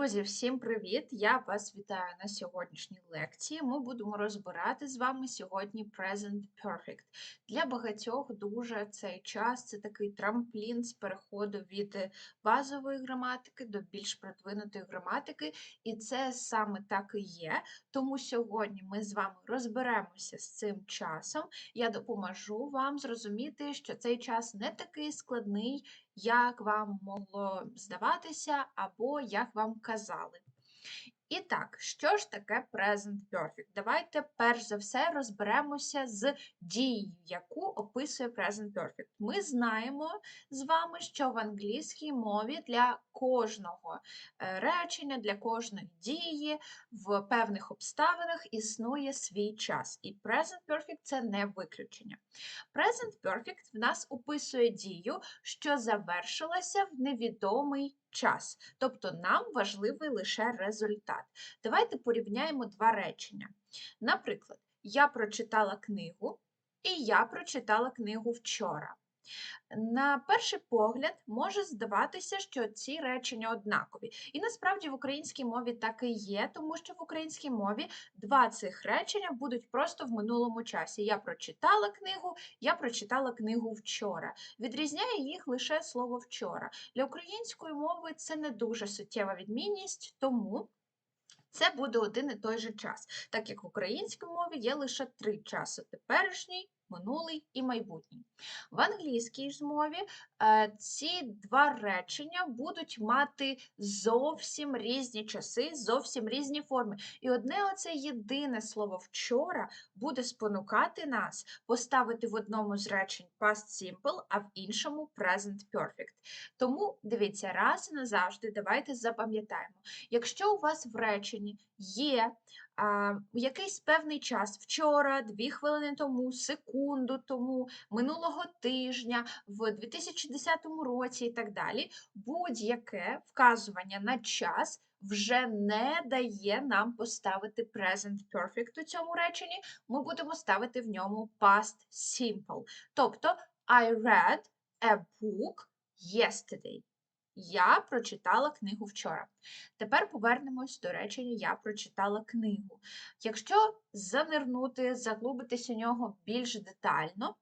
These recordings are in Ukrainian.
Друзі, всім привіт! Я вас вітаю на сьогоднішній лекції. Ми будемо розбирати з вами сьогодні Present Perfect. Для багатьох дуже цей час це такий трамплін з переходу від базової граматики до більш продвинутої граматики, і це саме так і є. Тому сьогодні ми з вами розберемося з цим часом. Я допоможу вам зрозуміти, що цей час не такий складний, як вам могло здаватися, або як вам казали. І так, що ж таке Present Perfect? Давайте перш за все розберемося з дією, яку описує Present Perfect. Ми знаємо з вами, що в англійській мові для кожного е, речення, для кожної дії в певних обставинах існує свій час. І Present Perfect це не виключення. Present Perfect в нас описує дію, що завершилася в невідомий час. Тобто нам важливий лише результат. Давайте порівняємо два речення. Наприклад, я прочитала книгу, і я прочитала книгу вчора. На перший погляд може здаватися, що ці речення однакові. І насправді в українській мові так і є, тому що в українській мові два цих речення будуть просто в минулому часі. Я прочитала книгу, я прочитала книгу вчора. Відрізняє їх лише слово вчора. Для української мови це не дуже суттєва відмінність, тому. Це буде один і той же час, так як в українській мові є лише три часи: теперішній, минулий і майбутній. В англійській ж мові е, ці два речення будуть мати зовсім різні часи, зовсім різні форми. І одне оце єдине слово вчора буде спонукати нас поставити в одному з речень past simple, а в іншому present perfect. Тому дивіться, раз і назавжди, давайте запам'ятаємо, якщо у вас в реченні є а, якийсь певний час вчора, дві хвилини тому, секунду тому, минулого тижня, в 2010 році і так далі, будь-яке вказування на час. Вже не дає нам поставити present perfect у цьому реченні, ми будемо ставити в ньому past simple. Тобто, I read a book yesterday. Я прочитала книгу вчора. Тепер повернемось до речення Я прочитала книгу. Якщо занирнути, заглубитись у нього більш детально,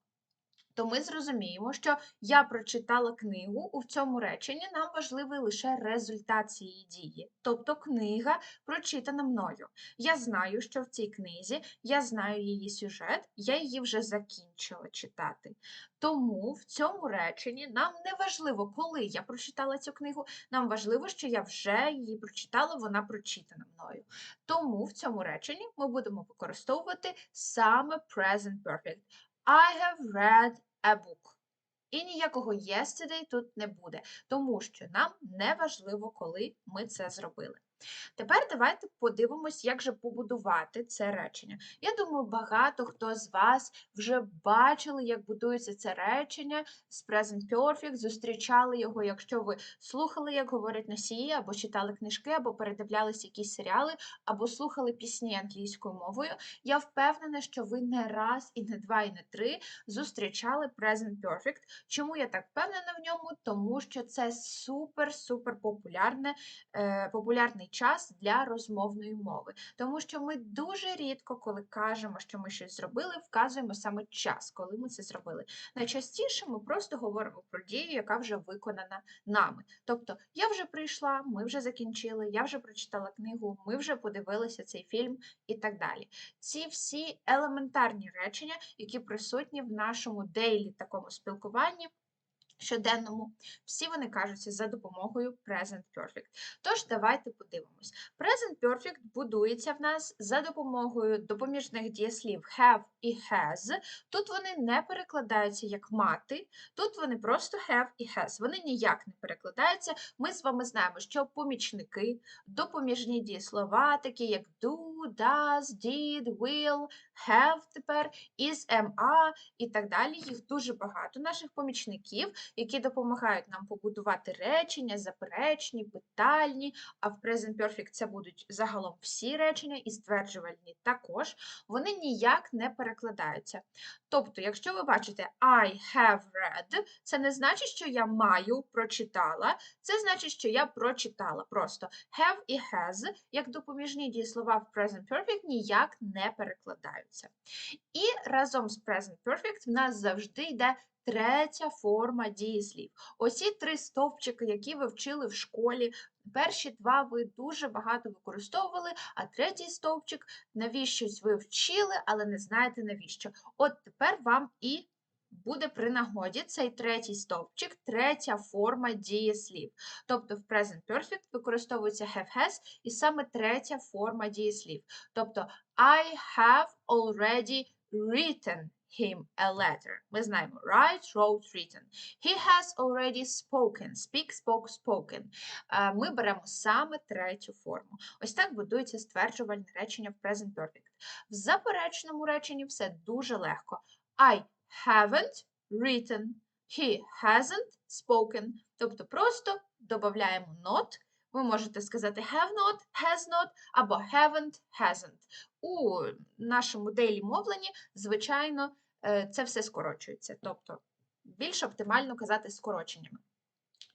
то ми зрозуміємо, що я прочитала книгу у цьому реченні нам важливий лише результат цієї дії. Тобто книга прочитана мною. Я знаю, що в цій книзі, я знаю її сюжет, я її вже закінчила читати. Тому в цьому реченні нам не важливо, коли я прочитала цю книгу, нам важливо, що я вже її прочитала, вона прочитана мною. Тому в цьому реченні ми будемо використовувати саме present perfect. I have read a book. І ніякого yesterday тут не буде, тому що нам не важливо, коли ми це зробили. Тепер давайте подивимось, як же побудувати це речення. Я думаю, багато хто з вас вже бачили, як будується це речення з Present Perfect, зустрічали його, якщо ви слухали, як говорять носії, або читали книжки, або передивлялися якісь серіали, або слухали пісні англійською мовою. Я впевнена, що ви не раз, і не два, і не три зустрічали Present Perfect. Чому я так впевнена в ньому? Тому що це супер-супер популярне, е, популярний час для розмовної мови, тому що ми дуже рідко, коли кажемо, що ми щось зробили, вказуємо саме час, коли ми це зробили. Найчастіше ми просто говоримо про дію, яка вже виконана нами. Тобто, я вже прийшла, ми вже закінчили, я вже прочитала книгу, ми вже подивилися цей фільм і так далі. Ці всі елементарні речення, які присутні в нашому дейлі такому спілкуванні щоденному, всі вони кажуться за допомогою Present Perfect. Тож, давайте подивимось. Present Perfect будується в нас за допомогою допоміжних дієслів have і has. Тут вони не перекладаються як мати, тут вони просто have і has. Вони ніяк не перекладаються. Ми з вами знаємо, що помічники, допоміжні дієслова, такі як do, does, did, will, have тепер, is, am, are і так далі. Їх дуже багато наших помічників які допомагають нам побудувати речення, заперечні, питальні, а в Present Perfect це будуть загалом всі речення і стверджувальні також, вони ніяк не перекладаються. Тобто, якщо ви бачите I have read, це не значить, що я маю прочитала, це значить, що я прочитала. Просто have і has, як допоміжні дієслова в Present Perfect, ніяк не перекладаються. І разом з Present Perfect в нас завжди йде третя форма дієслів. Оці три стовпчики, які ви вчили в школі, перші два ви дуже багато використовували, а третій стовпчик навіщось ви вчили, але не знаєте навіщо. От тепер вам і буде при нагоді цей третій стовпчик, третя форма дієслів. Тобто в Present Perfect використовується have has і саме третя форма дієслів. Тобто I have already written him a letter. Ми знаємо write, wrote, written. He has already spoken. Speak, spoke, spoken. Ми беремо саме третю форму. Ось так будується стверджувальне речення в Present Perfect. В заперечному реченні все дуже легко. I haven't written. He hasn't spoken. Тобто просто додаємо not. Ви можете сказати have not, has not або haven't, hasn't. У нашому дейлі мовленні, звичайно, е, це все скорочується. Тобто більш оптимально казати скороченнями.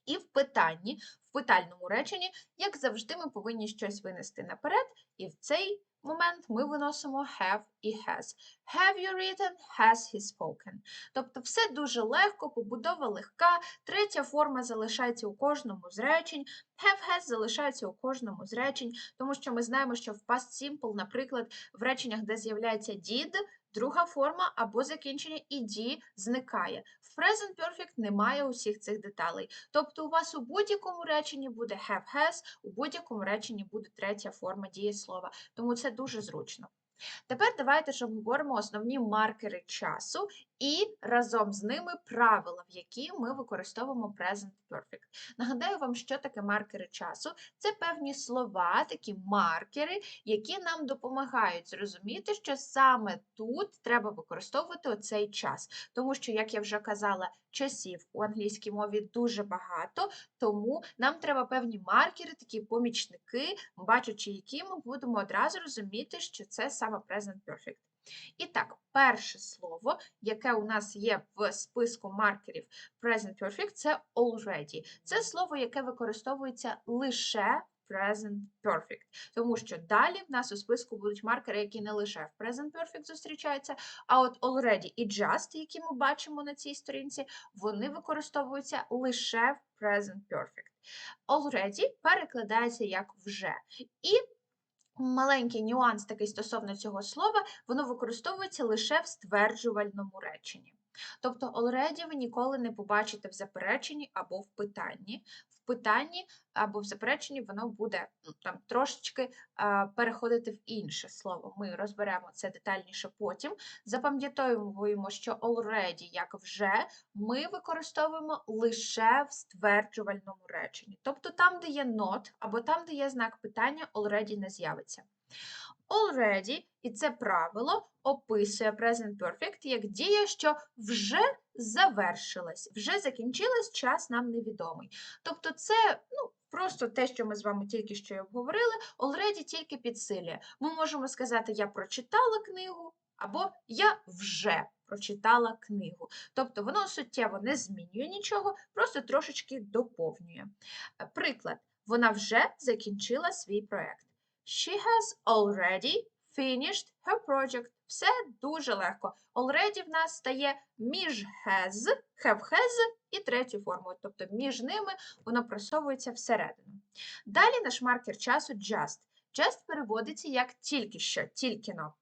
І в питанні, в питальному реченні, як завжди, ми повинні щось винести наперед, і в цей момент ми виносимо have і has. Have you written? Has he spoken? Тобто все дуже легко, побудова легка, третя форма залишається у кожному з речень, have has залишається у кожному з речень, тому що ми знаємо, що в past simple, наприклад, в реченнях, де з'являється did, друга форма або закінчення ed зникає. В present perfect немає усіх цих деталей. Тобто у вас у будь-якому реченні буде have has, у будь-якому реченні буде третя форма дієслова. Тому це дуже зручно. Тепер давайте ж обговоримо основні маркери часу і разом з ними правила, в які ми використовуємо Present Perfect. Нагадаю вам, що таке маркери часу. Це певні слова, такі маркери, які нам допомагають зрозуміти, що саме тут треба використовувати оцей час. Тому що, як я вже казала, часів у англійській мові дуже багато, тому нам треба певні маркери, такі помічники, бачачи які ми будемо одразу розуміти, що це саме Present Perfect. І так, перше слово, яке у нас є в списку маркерів Present Perfect, це already. Це слово, яке використовується лише в Present Perfect. Тому що далі в нас у списку будуть маркери, які не лише в Present Perfect зустрічаються, а от already і just, які ми бачимо на цій сторінці, вони використовуються лише в Present Perfect. Already перекладається як вже. І Маленький нюанс такий стосовно цього слова, воно використовується лише в стверджувальному реченні. Тобто already ви ніколи не побачите в запереченні або в питанні. Питанні або в запереченні воно буде ну, там, трошечки а, переходити в інше слово. Ми розберемо це детальніше потім. Запам'ятовуємо, що already, як вже, ми використовуємо лише в стверджувальному реченні. Тобто там, де є not, або там, де є знак питання, already не з'явиться. Already, і це правило описує Present Perfect як дія, що вже завершилась, вже закінчилась, час нам невідомий. Тобто це ну, просто те, що ми з вами тільки що й обговорили, already тільки підсилює. Ми можемо сказати, я прочитала книгу, або я вже прочитала книгу. Тобто воно суттєво не змінює нічого, просто трошечки доповнює. Е, Приклад, вона вже закінчила свій проєкт. She has already finished her project. Все дуже легко. Already в нас стає між has, have has і третю форму. Тобто між ними воно просовується всередину. Далі наш маркер часу just. Just переводиться як тільки що, тільки но.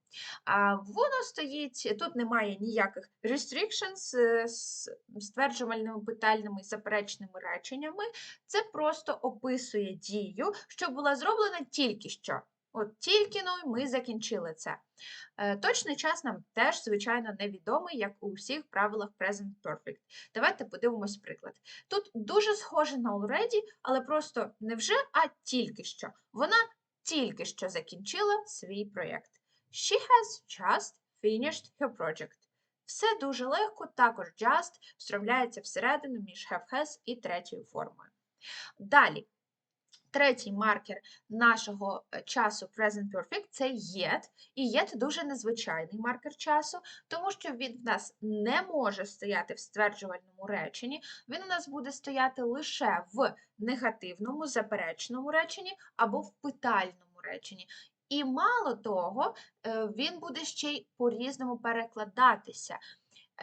Воно стоїть, тут немає ніяких restrictions е, з стверджувальними, питальними і заперечними реченнями. Це просто описує дію, що була зроблена тільки що. От тільки но ми закінчили це. Е, Точний час нам теж, звичайно, невідомий, як у всіх правилах Present Perfect. Давайте подивимось приклад. Тут дуже схоже на already, але просто не вже, а тільки що. Вона тільки що закінчила свій проєкт. She has just finished her project. Все дуже легко, також just встромляється всередину між have has і третьою формою. Далі, третій маркер нашого е, часу Present Perfect це yet. І yet дуже незвичайний маркер часу, тому що він в нас не може стояти в стверджувальному реченні, він у нас буде стояти лише в негативному, заперечному реченні або в питальному реченні. І мало того, е, він буде ще й по-різному перекладатися.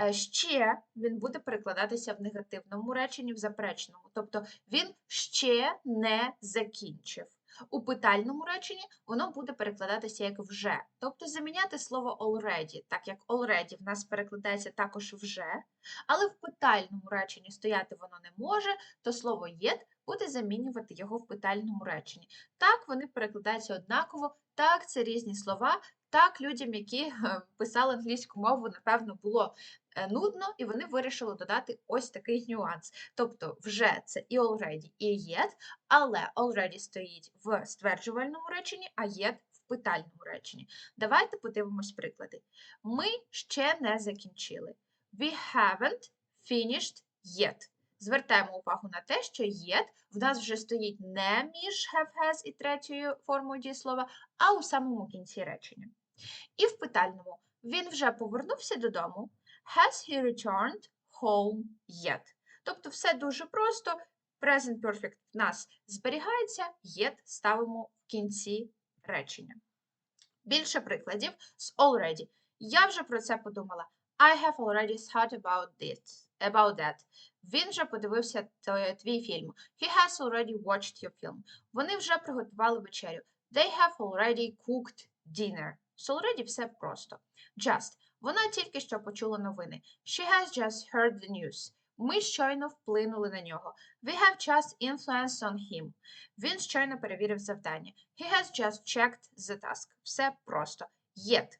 Е, Ще він буде перекладатися в негативному реченні, в заперечному. Тобто він ще не закінчив. У питальному реченні воно буде перекладатися як вже. Тобто заміняти слово already, так як already в нас перекладається також вже, але в питальному реченні стояти воно не може, то слово yet буде замінювати його в питальному реченні. Так, вони перекладаються однаково, так, це різні слова. Так, людям, які е, писали англійську мову, напевно, було е, нудно, і вони вирішили додати ось такий нюанс. Тобто, вже це і already, і yet, але already стоїть в стверджувальному реченні, а yet в питальному реченні. Давайте подивимось приклади. Ми ще не закінчили. We haven't finished yet. Звертаємо увагу на те, що yet в нас вже стоїть не між have has і третьою формою дієслова, а у самому кінці речення. І в питальному він вже повернувся додому. Has he returned home yet? Тобто все дуже просто. Present perfect в нас зберігається, yet ставимо в кінці речення. Більше прикладів з already. Я вже про це подумала. I have already thought about this, about that. Він вже подивився твій фільм. He has already watched your film. Вони вже приготували вечерю. They have already cooked dinner. З already все просто. Just. Вона тільки що почула новини. She has just heard the news. Ми щойно вплинули на нього. We have just influenced on him. Він щойно перевірив завдання. He has just checked the task. Все просто. Yet.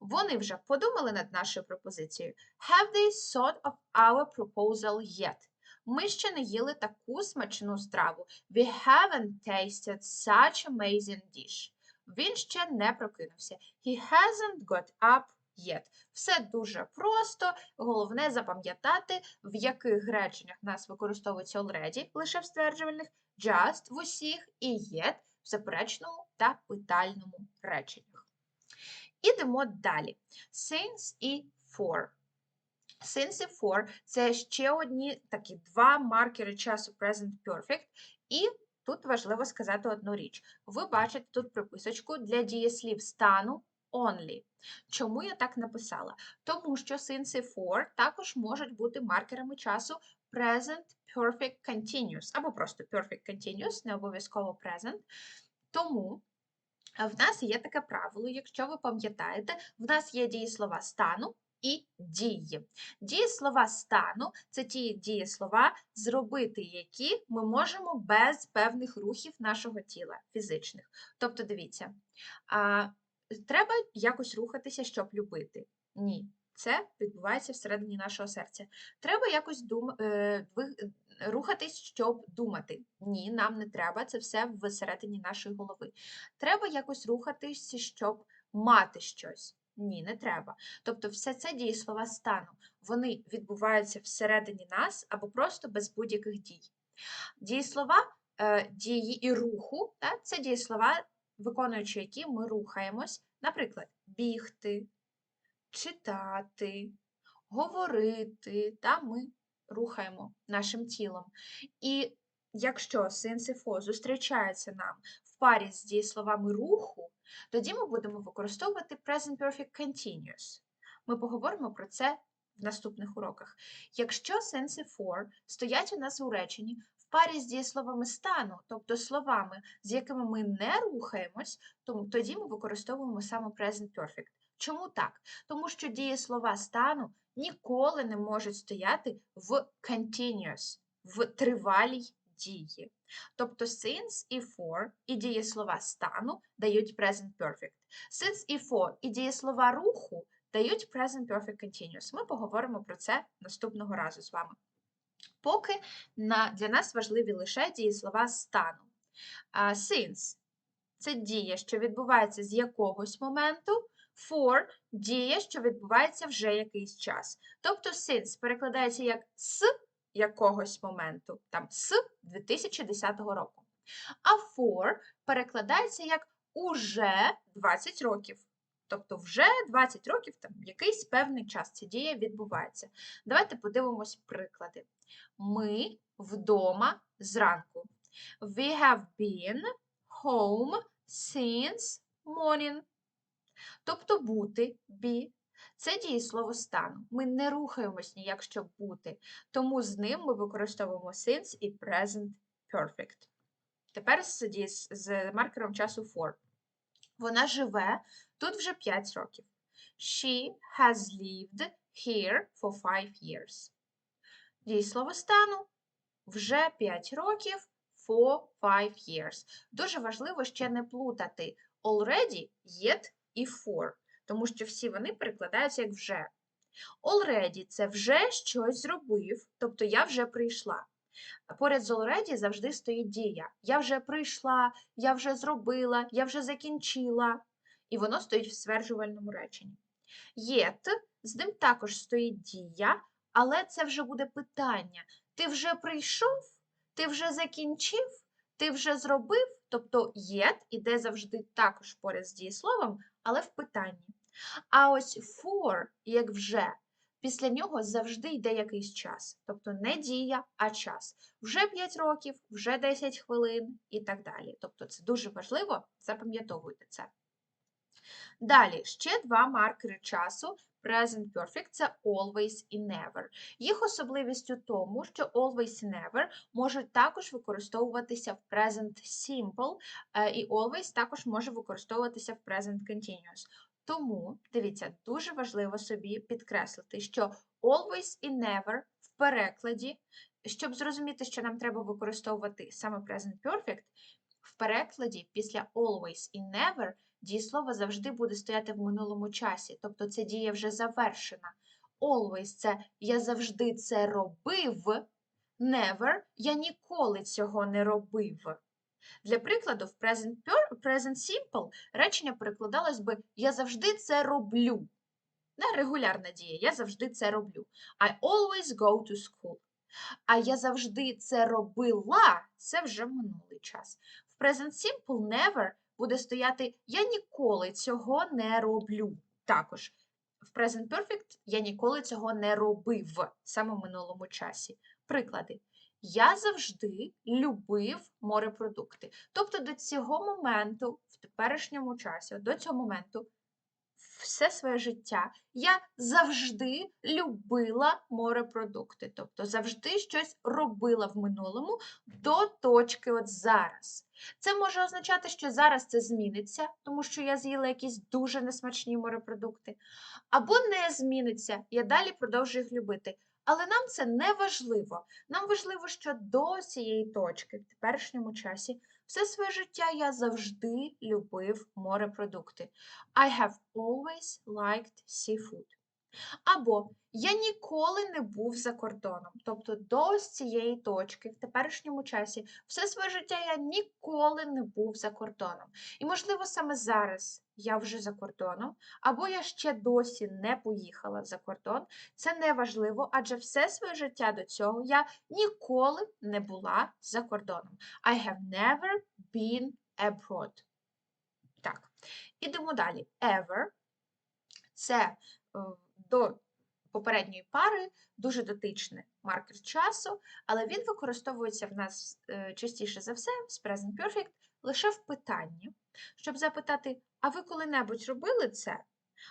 Вони вже подумали над нашою пропозицією. Have they thought of our proposal yet? Ми ще не їли таку смачну страву. We haven't tasted such amazing dish. Він ще не прокинувся. He hasn't got up yet. Все дуже просто. Головне запам'ятати, в яких реченнях нас використовується already, лише в стверджувальних, just в усіх і yet в заперечному та питальному реченнях. Ідемо далі. Since і for. Since і for – це ще одні такі два маркери часу Present Perfect. І тут важливо сказати одну річ. Ви бачите тут приписочку для дієслів стану only. Чому я так написала? Тому що since і for також можуть бути маркерами часу Present Perfect Continuous або просто Perfect Continuous, не обов'язково Present. Тому В нас є таке правило, якщо ви пам'ятаєте, в нас є дієслова стану і дії. Дієслова стану це ті дієслова, зробити які ми можемо без певних рухів нашого тіла, фізичних. Тобто, дивіться, а, треба якось рухатися, щоб любити. Ні. Це відбувається всередині нашого серця. Треба якось дум... е, рухатись, щоб думати. Ні, нам не треба, це все всередині нашої голови. Треба якось рухатись, щоб мати щось. Ні, не треба. Тобто, все це дієслова стану. Вони відбуваються всередині нас або просто без будь-яких дій. Дієслова е, дії і руху це дієслова, виконуючи які ми рухаємось. Наприклад, бігти, читати, говорити, та ми рухаємо нашим тілом. І якщо синцифо зустрічається нам в парі з дієсловами руху, тоді ми будемо використовувати Present Perfect Continuous. Ми поговоримо про це в наступних уроках. Якщо sense for стоять у нас у реченні в парі з дієсловами стану, тобто словами, з якими ми не рухаємось, то тоді ми використовуємо саме Present Perfect. Чому так? Тому що дієслова стану ніколи не можуть стояти в continuous, в тривалій дії. Тобто since і for і дієслова стану дають present perfect. Since і for і дієслова руху дають present perfect continuous. Ми поговоримо про це наступного разу з вами. Поки на, для нас важливі лише дієслова стану. Since це дія, що відбувається з якогось моменту For – дія, що відбувається вже якийсь час. Тобто since перекладається як з якогось моменту, там з 2010 року. А for перекладається як уже 20 років. Тобто вже 20 років, там якийсь певний час ця дія відбувається. Давайте подивимось приклади. Ми вдома зранку. We have been home since morning. Тобто бути be. Це дієслово стану. Ми не рухаємось ніяк, щоб бути. Тому з ним ми використовуємо since і present perfect. Тепер з, маркером часу for. Вона живе тут вже 5 років. She has lived here for 5 years. Дієслово стану вже 5 років for 5 years. Дуже важливо ще не плутати already, yet і for, тому що всі вони перекладаються як вже. Already – це вже щось зробив, тобто я вже прийшла. Поряд з already завжди стоїть дія. Я вже прийшла, я вже зробила, я вже закінчила. І воно стоїть в стверджувальному реченні. Yet, з ним також стоїть дія, але це вже буде питання. Ти вже прийшов? Ти вже закінчив? Ти вже зробив? Тобто yet іде завжди також поряд з дієсловом, але в питанні. А ось for, як вже, після нього завжди йде якийсь час. Тобто не дія, а час. Вже 5 років, вже 10 хвилин і так далі. Тобто це дуже важливо, запам'ятовуйте це. Далі, ще два маркери часу. Present Perfect – це always і never. Їх особливість у тому, що always і never можуть також використовуватися в present simple, е, і always також може використовуватися в present continuous. Тому, дивіться, дуже важливо собі підкреслити, що always і never в перекладі, щоб зрозуміти, що нам треба використовувати саме present perfect, в перекладі після always і never дієслово завжди буде стояти в минулому часі, тобто це дія вже завершена. Always – це я завжди це робив, never я ніколи цього не робив. Для прикладу, в present, present simple речення перекладалось би я завжди це роблю. Не регулярна дія, я завжди це роблю. I always go to school. А я завжди це робила, це вже минулий час. В present simple never буде стояти я ніколи цього не роблю. Також в present perfect я ніколи цього не робив саме в минулому часі. Приклади. Я завжди любив морепродукти. Тобто до цього моменту, в теперішньому часі, до цього моменту, все своє життя я завжди любила морепродукти. Тобто завжди щось робила в минулому до точки от зараз. Це може означати, що зараз це зміниться, тому що я з'їла якісь дуже несмачні морепродукти. Або не зміниться, я далі продовжую їх любити. Але нам це не важливо. Нам важливо, що до цієї точки, в теперішньому часі, все своє життя я завжди любив морепродукти. I have always liked seafood. Або я ніколи не був за кордоном. Тобто до ось цієї точки, в теперішньому часі, все своє життя я ніколи не був за кордоном. І, можливо, саме зараз я вже за кордоном, або я ще досі не поїхала за кордон. Це не важливо, адже все своє життя до цього я ніколи не була за кордоном. I have never been abroad. Так, ідемо далі. Ever це е, до попередньої пари дуже дотичний маркер часу, але він використовується в нас е, частіше за все з Present Perfect лише в питанні, щоб запитати, а ви коли-небудь робили це?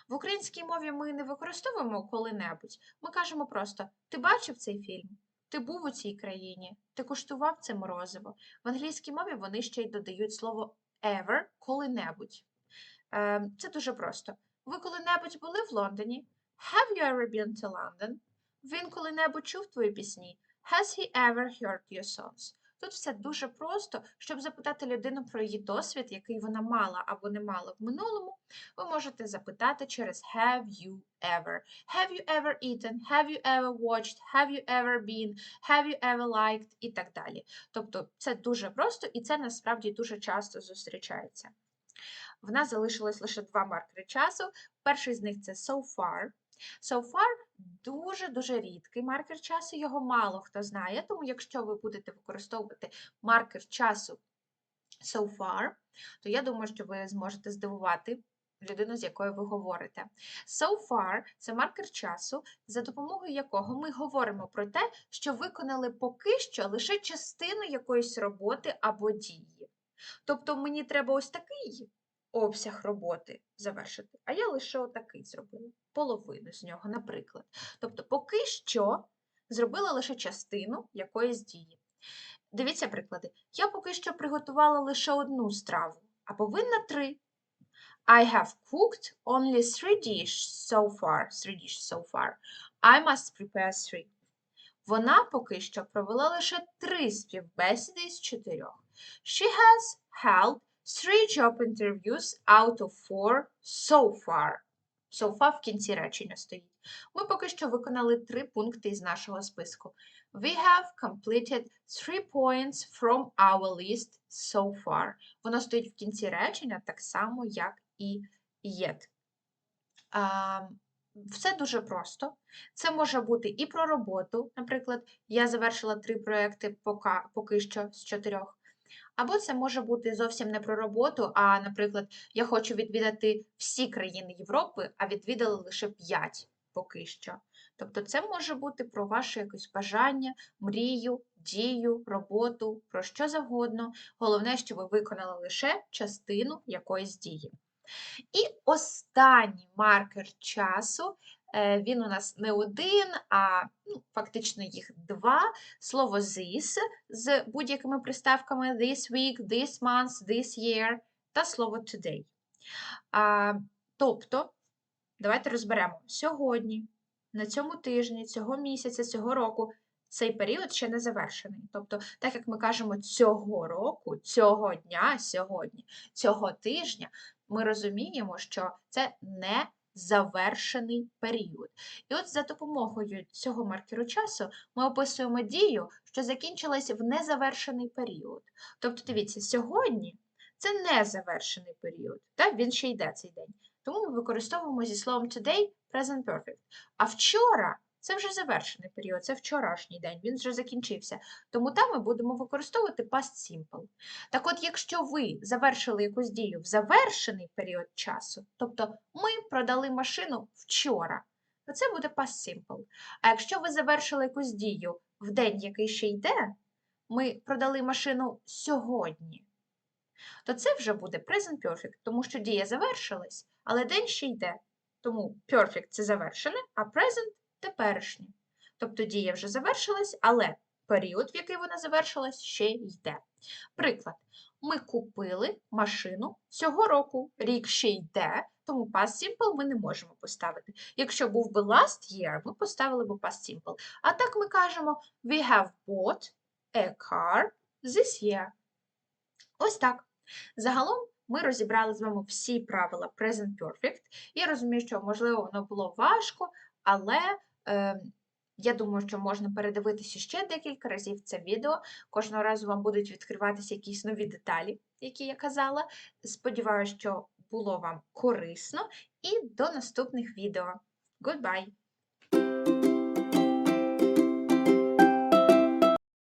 В українській мові ми не використовуємо коли-небудь. Ми кажемо просто: ти бачив цей фільм? Ти був у цій країні, ти куштував це морозиво. В англійській мові вони ще й додають слово ever коли-небудь. Е, Це дуже просто. Ви коли-небудь були в Лондоні? Have you ever been to London? Він коли-небудь чув твої пісні? Has he ever heard your songs? Тут все дуже просто, щоб запитати людину про її досвід, який вона мала або не мала в минулому, ви можете запитати через have you ever. Have you ever eaten? Have you ever watched? Have you ever been? Have you ever liked? І так далі. Тобто це дуже просто і це насправді дуже часто зустрічається. В нас залишилось лише два маркери часу. Перший з них це so far. So far дуже-дуже рідкий маркер часу, його мало хто знає, тому якщо ви будете використовувати маркер часу so far, то я думаю, що ви зможете здивувати людину, з якою ви говорите. So far – це маркер часу, за допомогою якого ми говоримо про те, що виконали поки що лише частину якоїсь роботи або дії. Тобто мені треба ось такий обсяг роботи завершити, а я лише отакий зробила, половину з нього, наприклад. Тобто, поки що зробила лише частину якоїсь дії. Дивіться приклади. Я поки що приготувала лише одну страву, а повинна три. I have cooked only three dishes so far. Three dishes so far. I must prepare three. Вона поки що провела лише три співбесіди з чотирьох. She has held three job interviews out of four so far. So far в кінці речення стоїть. Ми поки що виконали три пункти із нашого списку. We have completed three points from our list so far. Воно стоїть в кінці речення так само, як і yet. А, все дуже просто. Це може бути і про роботу. Наприклад, я завершила три проекти поки що з чотирьох. Або це може бути зовсім не про роботу, а, наприклад, я хочу відвідати всі країни Європи, а відвідала лише 5 поки що. Тобто це може бути про ваше якесь бажання, мрію, дію, роботу, про що завгодно. Головне, що ви виконали лише частину якоїсь дії. І останній маркер часу, він у нас не один, а ну, фактично їх два. Слово this з будь-якими приставками this week, this month, this year та слово today. А, Тобто, давайте розберемо сьогодні, на цьому тижні, цього місяця, цього року. Цей період ще не завершений. Тобто, так як ми кажемо цього року, цього дня, сьогодні, цього тижня, ми розуміємо, що це не завершений період. І от за допомогою цього маркеру часу ми описуємо дію, що закінчилась в незавершений період. Тобто, дивіться, сьогодні це незавершений період, так? він ще йде цей день. Тому ми використовуємо зі словом today present perfect. А вчора це вже завершений період, це вчорашній день, він вже закінчився. Тому там ми будемо використовувати past simple. Так от, якщо ви завершили якусь дію в завершений період часу, тобто ми продали машину вчора, то це буде past simple. А якщо ви завершили якусь дію в день, який ще йде, ми продали машину сьогодні, то це вже буде present perfect, тому що дія завершилась, але день ще йде. Тому perfect це завершене, а present теперішнє. Тобто дія вже завершилась, але період, в який вона завершилась, ще йде. Приклад, ми купили машину цього року, рік ще йде, тому past simple ми не можемо поставити. Якщо був би last year, ми поставили б past simple. А так ми кажемо we have bought a car this year. Ось так. Загалом ми розібрали з вами всі правила Present Perfect. Я розумію, що, можливо, воно було важко, але я думаю, що можна передивитися ще декілька разів це відео. Кожного разу вам будуть відкриватися якісь нові деталі, які я казала. Сподіваюся, що було вам корисно, і до наступних відео. Goodbye!